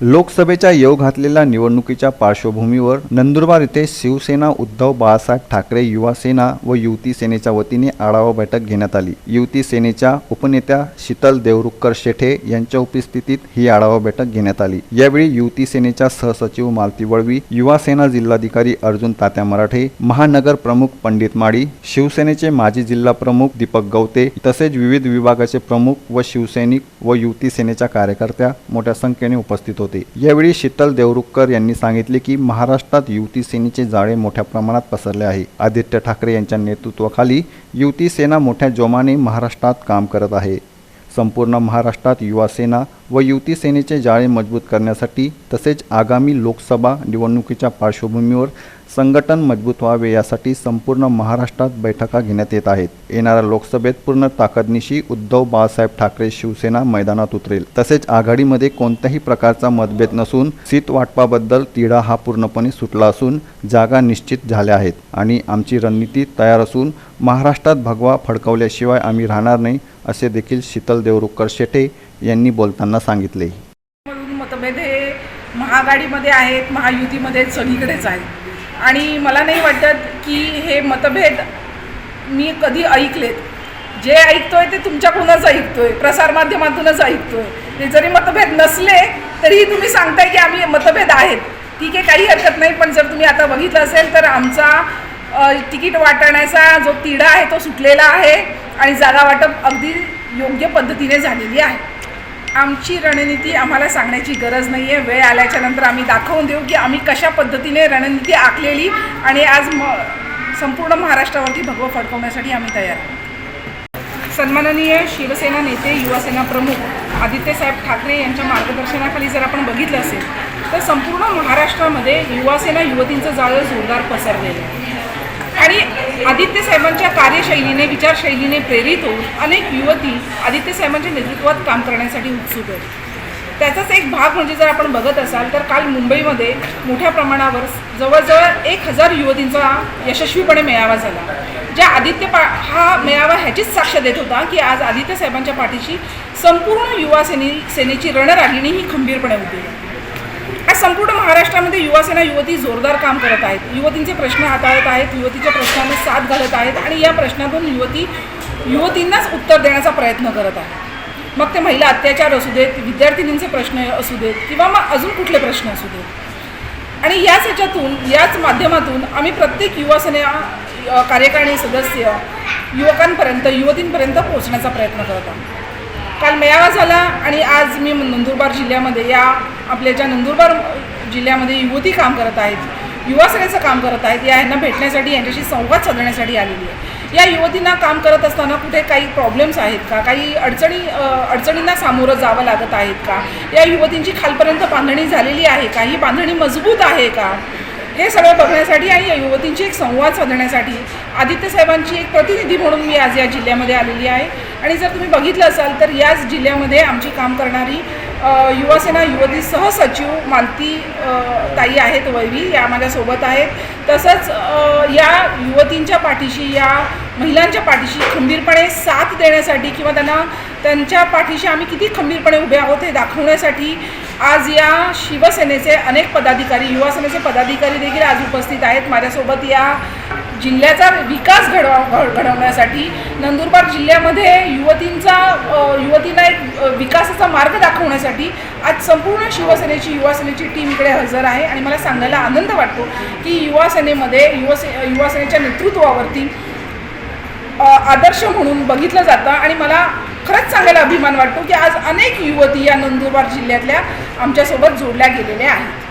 लोकसभेच्या येऊ घातलेल्या निवडणुकीच्या पार्श्वभूमीवर नंदुरबार येथे शिवसेना उद्धव बाळासाहेब ठाकरे युवा सेना व युवती सेनेच्या वतीने आढावा बैठक घेण्यात आली. युवती सेनेच्या उपनेत्या शीतल देवरुखकर शेठे यांच्या उपस्थितीत ही आढावा बैठक घेण्यात आली. यावेळी युवती सेनेच्या सहसचिव मालती वळवी युवा सेना जिल्हाधिकारी अर्जुन तात्या मराठे महानगर प्रमुख पंडित माळी शिवसेनेचे माजी जिल्हा प्रमुख दीपक गवते तसेच विविध विभागाचे प्रमुख व शिवसैनिक व युवती सेनेच्या कार्यकर्त्या मोठ्या संख्येने उपस्थित होते. यावेळी शीतल देवरुखकर यांनी सांगितले की महाराष्ट्रात युवती सेनेचे जाळे मोठ्या प्रमाणात पसरले आहे. आदित्य ठाकरे यांच्या नेतृत्वाखाली युवती सेना मोठ्या जोमाने महाराष्ट्रात काम करत आहे. संपूर्ण महाराष्ट्रात युवा सेना व युती सेनेचे जाळे मजबूत करण्यासाठी तसेच आगामी लोकसभा निवडणुकीच्या पार्श्वभूमीवर संघटन मजबूत व्हावे यासाठी संपूर्ण महाराष्ट्रात बैठका घेण्यात येत आहेत. येणाऱ्या लोकसभेत पूर्ण ताकदनिशी उद्धव बाळासाहेब ठाकरे शिवसेना मैदानात उतरेल. तसेच आघाडीमध्ये कोणत्याही प्रकारचा मतभेद नसून सीट वाटपाबद्दल तिढा हा पूर्णपणे सुटला असून जागा निश्चित झाल्या आहेत आणि आमची रणनीती तयार असून महाराष्ट्रात भगवा फडकवल्याशिवाय आम्ही राहणार नाही असे देखील शीतल देवरुखकर शेटे यांनी बोलताना सांगितले. म्हणून मतभेद हे महाआघाडीमध्ये आहेत महायुतीमध्ये सगळीकडेच आहेत. आणि मला नाही वाटत की हे मतभेद मी कधी ऐकलेत. जे ऐकतोय ते तुमच्याकडूनच ऐकतोय प्रसारमाध्यमातूनच ऐकतोय. ते जरी मतभेद नसले तरीही तुम्ही सांगताय की आम्ही मतभेद आहेत. ठीक आहे काही हरकत नाही पण जर तुम्ही आता बघितलं असेल तर आमचा तिकीट वाटण्याचा जो तिढा आहे तो सुटलेला आहे. आणि जागा वाटप अगदी योग्य पद्धतीने झालेली आहे. आमची रणनीती आम्हाला सांगण्याची गरज नाही आहे वेळ आल्याच्यानंतर आम्ही दाखवून देऊ की आम्ही कशा पद्धतीने रणनीती आखलेली आणि आज म संपूर्ण महाराष्ट्रावरती भगवं फडकवण्यासाठी आम्ही तयार आहोत. सन्माननीय शिवसेना नेते युवासेना प्रमुख आदित्यसाहेब ठाकरे यांच्या मार्गदर्शनाखाली जर आपण बघितलं असेल तर संपूर्ण महाराष्ट्रामध्ये युवासेना युवतींचं जाळं जोरदार पसरलेलं आहे. आणि आदित्य साहेबांच्या कार्यशैलीने विचारशैलीने प्रेरित होऊन अनेक युवती आदित्य साहेबांच्या नेतृत्वात काम करण्यासाठी उत्सुक आहेत. त्याचाच एक भाग म्हणजे जर आपण बघत असाल तर काल मुंबईमध्ये मोठ्या प्रमाणावर जवळजवळ एक हजार युवतींचा यशस्वीपणे मेळावा झाला. ज्या आदित्य पा हा मेळावा ह्याचीच साक्ष देत होता की आज आदित्य साहेबांच्या पाठीशी संपूर्ण युवा सेने सेनेची रणरागिणी ही खंबीरपणे होती आज संपूर्ण महाराष्ट्रामध्ये युवासेना युवती जोरदार काम करत आहेत. युवतींचे प्रश्न हाताळत आहेत युवतीच्या प्रश्नांना साथ घालत आहेत आणि या प्रश्नातून युवती युवतींनाच उत्तर देण्याचा प्रयत्न करत आहेत. मग ते महिला अत्याचार असू देत विद्यार्थिनींचे प्रश्न असू देत किंवा मग अजून कुठले प्रश्न असू देत. आणि याच ह्याच्यातून याच माध्यमातून आम्ही प्रत्येक युवासेना कार्यकारिणी सदस्य युवकांपर्यंत युवतींपर्यंत पोहोचण्याचा प्रयत्न करत आहोत. काल मेळावा झाला आणि आज मी नंदुरबार जिल्ह्यामध्ये या आपल्या ज्या नंदुरबार जिल्ह्यामध्ये युवती काम करत आहेत युवासेनेचं काम करत आहेत या यांना भेटण्यासाठी यांच्याशी संवाद साधण्यासाठी आलेली आहे. या युवतींना काम करत असताना कुठे काही प्रॉब्लेम्स आहेत का? काही अडचणी अडचणींना सामोरं जावं लागत आहेत का? या युवतींची खालपर्यंत बांधणी झालेली आहे का? ही बांधणी मजबूत आहे का? हे सगळं बघण्यासाठी आणि या युवतींची एक संवाद साधण्यासाठी आदित्य साहेबांची एक प्रतिनिधी म्हणून मी आज या जिल्ह्यामध्ये आलेली आहे. आणि जर तुम्ही बघितलं असाल तर याच जिल्ह्यामध्ये आमची काम करणारी युवासेना युवती सहसचिव मालती ताई आहेत वैवी या माझ्यासोबत आहेत. तसंच या युवतींच्या पाठीशी या महिलांच्या पाठीशी खंबीरपणे साथ देण्यासाठी किंवा त्यांना त्यांच्या पाठीशी आम्ही किती खंबीरपणे उभे आहोत हे दाखवण्यासाठी आज या शिवसेनेचे अनेक पदाधिकारी युवासेनेचे पदाधिकारी देखील आज उपस्थित आहेत. माझ्यासोबत या जिल्ह्याचा विकास घडवा घड- घडवण्यासाठी नंदुरबार जिल्ह्यामध्ये युवतींचा युवतींना एक विकासाचा मार्ग दाखवण्यासाठी आज संपूर्ण शिवसेनेची युवासेनेची टीम इकडे हजर आहे. आणि मला सांगायला आनंद वाटतो की युवासेनेमध्ये युवसे युवासेनेच्या नेतृत्वावरती आदर्श म्हणून बघितलं जातं. आणि मला खरंच सांगायला अभिमान वाटतो की आज अनेक युवती या नंदुरबार जिल्ह्यातल्या आमच्यासोबत जोडल्या गेलेल्या आहेत.